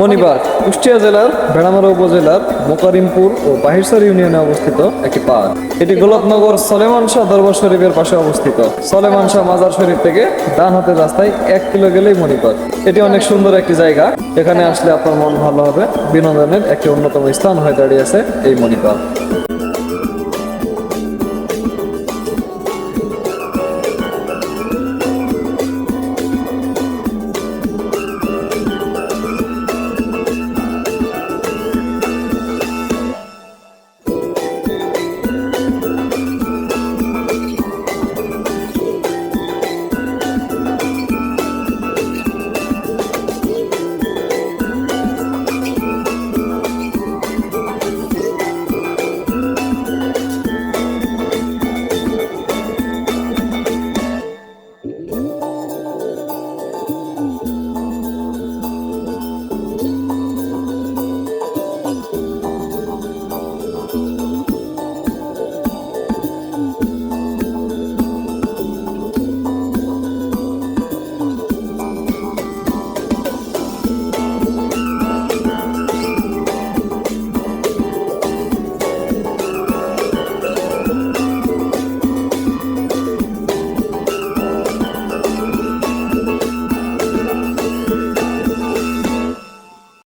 মণিবাগ, কুষ্টিয়া জেলার ভেড়ামারা উপজেলার, মোকারিমপুর ও বাহিরসর ইউনিয়নে অবস্থিত একটি পার্ক এটি গোলকনগর সলেমান শাহ দরবার শরীফের পাশে অবস্থিত। সলেমান শাহ মাজার শরীফ থেকে ডান হাতের রাস্তায় এক কিলো গেলেই মণিপার্ক এটি অনেক সুন্দর একটি জায়গা। এখানে আসলে আপনার মন ভালো হবে। বিনোদনের একটি অন্যতম স্থান হয়ে দাঁড়িয়েছে এই মণিপার্ক